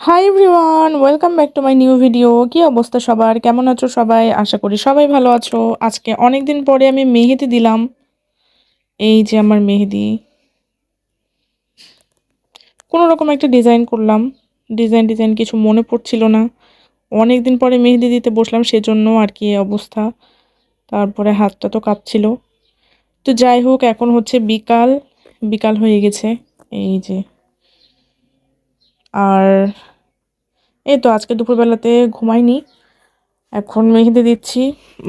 Hi everyone welcome back to my new video কি অবস্থা সবার? কেমন আছো সবাই? আশা করি সবাই ভালো আছো। আজকে অনেক দিন পরে আমি মেহেদি দিলাম। এই যে আমার মেহেদি। কোনো রকম একটা ডিজাইন করলাম। ডিজাইন ডিজাইন কিছু মনে পড়ছিল না। অনেক দিন পরে মেহেদি দিতে বসলাম সেজন্য আর কি অবস্থা। তারপরে হাতটা তো কাঁপছিল। তো যাই হোক, এখন হচ্ছে বিকাল। বিকাল হয়ে গেছে। এই যে আর এই তো আজকে দুপুরবেলাতে ঘুমাইনি। এখন মেহেদি দিচ্ছি।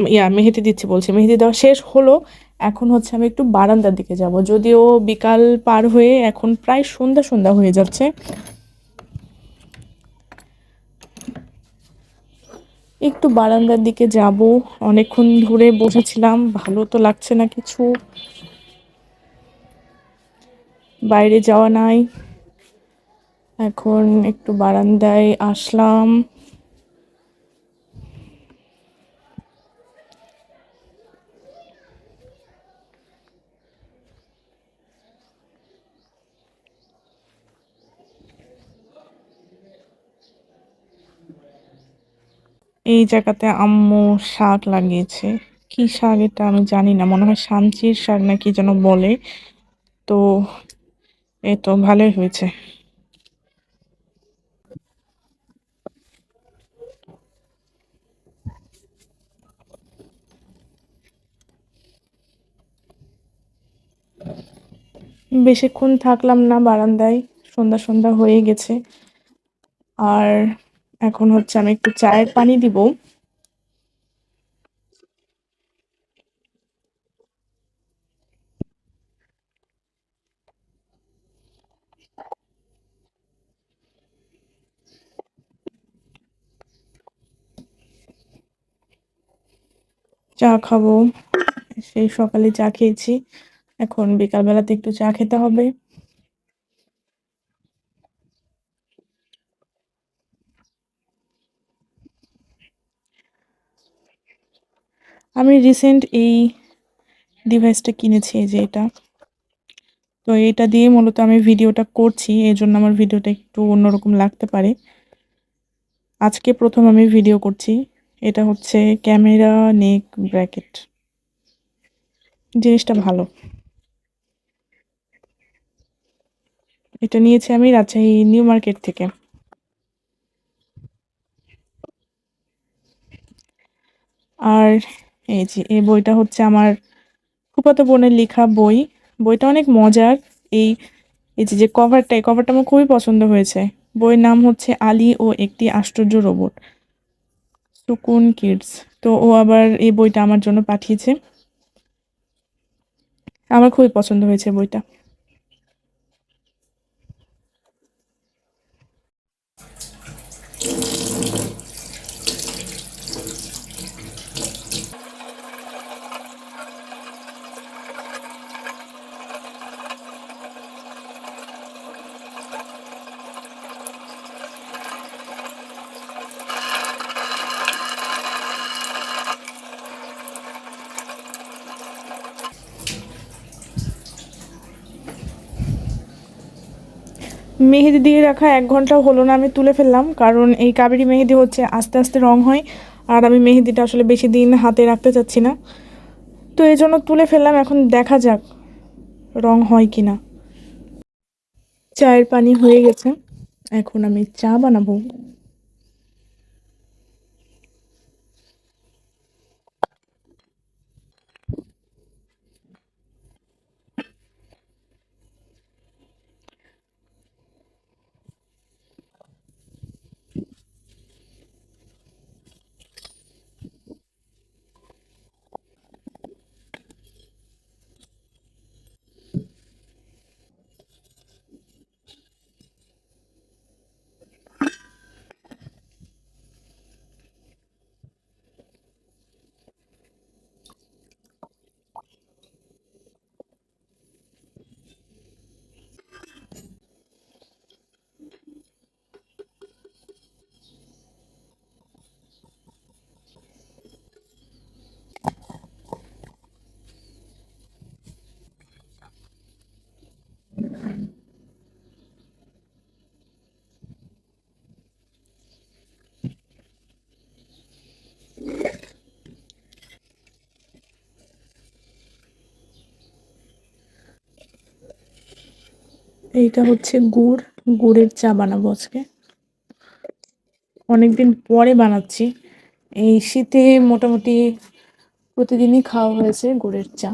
ইয়া, মেহেদি দিচ্ছি বলছি, মেহেদি দেওয়া শেষ হলো। এখন হচ্ছে আমি একটু বারান্দার দিকে যাব। যদিও বিকাল পার হয়ে এখন প্রায় সন্ধ্যা সন্ধ্যা হয়ে যাচ্ছে। একটু বারান্দার দিকে যাব। অনেকক্ষণ ধরে বসেছিলাম। ভালো তো লাগছে না কিছু। বাইরে যাওয়া নাই। এখন একটু বারান্দায় আসলাম। এই জায়গাতে আম্মু শাক লাগিয়েছে। কি শাক এটা আমি জানি না, মনে হয় সাঞ্চির শাক না কি যেন বলে। তো এই তো ভালোই হয়েছে। বেশিক্ষণ থাকলাম না বারান্দায়, সন্ধ্যা সন্ধ্যা হয়ে গেছে। আর এখন হচ্ছে আমি একটু চায়ের পানি দিব। চা খাব। সেই সকালে চা খেয়েছি। এখন বিকালবেলাতে একটু চা খেতে হবে। আমি রিসেন্ট এই ডিভাইসটা কিনেছি, এই যে এটা। তো এটা দিয়ে মূলত আমি ভিডিওটা করছি, এই জন্য আমার ভিডিওটা একটু অন্যরকম লাগতে পারে। আজকে প্রথম আমি ভিডিও করছি, এটা হচ্ছে ক্যামেরা নেক ব্র্যাকেট জিনিসটা ভালো। এটা নিয়েছি আমি রাজশাহী নিউ মার্কেট থেকে। আর এই যে, এই বইটা হচ্ছে আমার ফুফাতো বোনের লেখা বই। বইটা অনেক মজার। এই এই যে যে কভারটা এই কভারটা আমার খুবই পছন্দ হয়েছে। বইয়ের নাম হচ্ছে আলী ও একটি আশ্চর্য রোবট সুকুন কিডস। তো ও আবার এই বইটা আমার জন্য পাঠিয়েছে। আমার খুবই পছন্দ হয়েছে বইটা। মেহেদি দিয়ে রাখা এক ঘন্টাও হলো না, আমি তুলে ফেললাম। কারণ এই কাবেরি মেহেদি হচ্ছে আস্তে আস্তে রং হয়, আর আমি মেহেদিটা আসলে বেশি দিন হাতে রাখতে চাচ্ছি না। তো এই জন্য তুলে ফেললাম, এখন দেখা যাক রং হয় কি না চায়ের পানি হয়ে গেছে, এখন আমি চা বানাবো। এইটা হচ্ছে গুড়, গুড়ের চা বানাবো আজকে। অনেকদিন পরে বানাচ্ছি। এই শীতে মোটামুটি প্রতিদিনই খাওয়া হয়েছে গুড়ের চা।